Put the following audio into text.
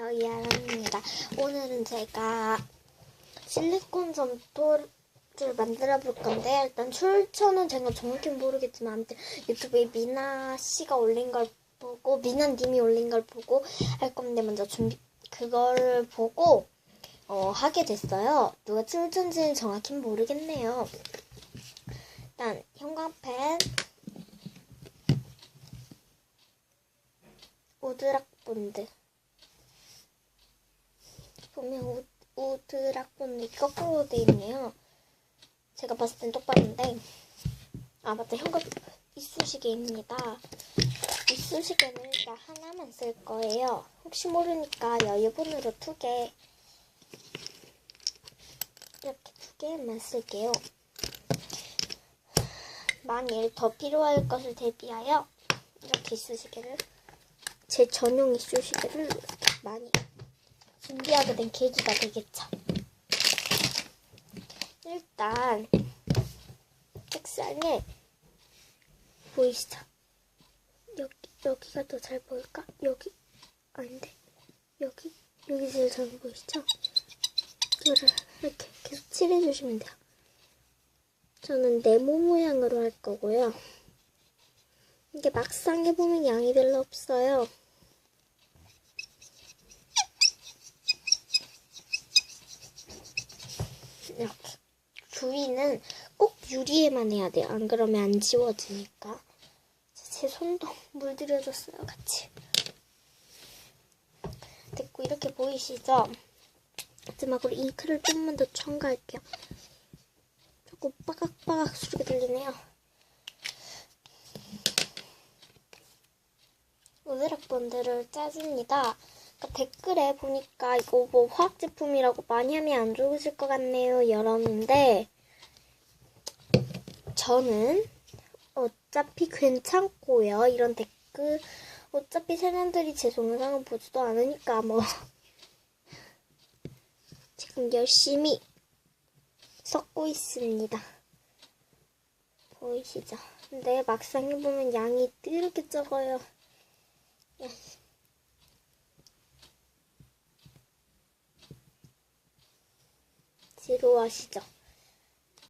안녕하세요. 이아람입니다. 오늘은 제가 실리콘 점토를 만들어 볼 건데 일단 출처는 제가 정확히 모르겠지만 아무튼 유튜브에 미나 씨가 올린 걸 보고 미나 님이 올린 걸 보고 할 건데 먼저 준비 그걸 보고 어, 하게 됐어요. 누가 출처인지는 정확히 모르겠네요. 일단 형광펜 우드락 본드 보면 우, 우드락 본드 거꾸로 돼 있네요. 제가 봤을 땐 똑바른데 아 맞다 현금 이쑤시개입니다. 이쑤시개는 일단 하나만 쓸 거예요. 혹시 모르니까 여유분으로 두 개 이렇게 두 개만 쓸게요. 만일 더 필요할 것을 대비하여 이렇게 이쑤시개를 제 전용 이쑤시개를 많이 준비하게 된 계기가 되겠죠. 일단 책상에 보이시죠? 여기 여기가 더 잘 보일까? 여기 아닌데 여기 여기 제일 잘 보이시죠? 이거를 이렇게 계속 칠해주시면 돼요. 저는 네모 모양으로 할 거고요. 이게 막상 해보면 양이 별로 없어요. 이렇게 주위는 꼭 유리에만 해야 돼요. 안 그러면 안 지워지니까. 제 손도 물들여줬어요, 같이. 됐고 이렇게 보이시죠? 마지막으로 잉크를 좀만 더 첨가할게요. 조금 빠각빠각 소리가 들리네요. 오드락 본드를 짜줍니다. 그러니까 댓글에 보니까 이거 뭐 화학 제품이라고 많이 하면 안 좋으실 것 같네요. 여러는데 저는 어차피 괜찮고요. 이런 댓글 어차피 사람들이 제 동영상을 보지도 않으니까 뭐 지금 열심히 섞고 있습니다. 보이시죠? 근데 막상 해보면 양이 이렇게 적어요. 지루하시죠?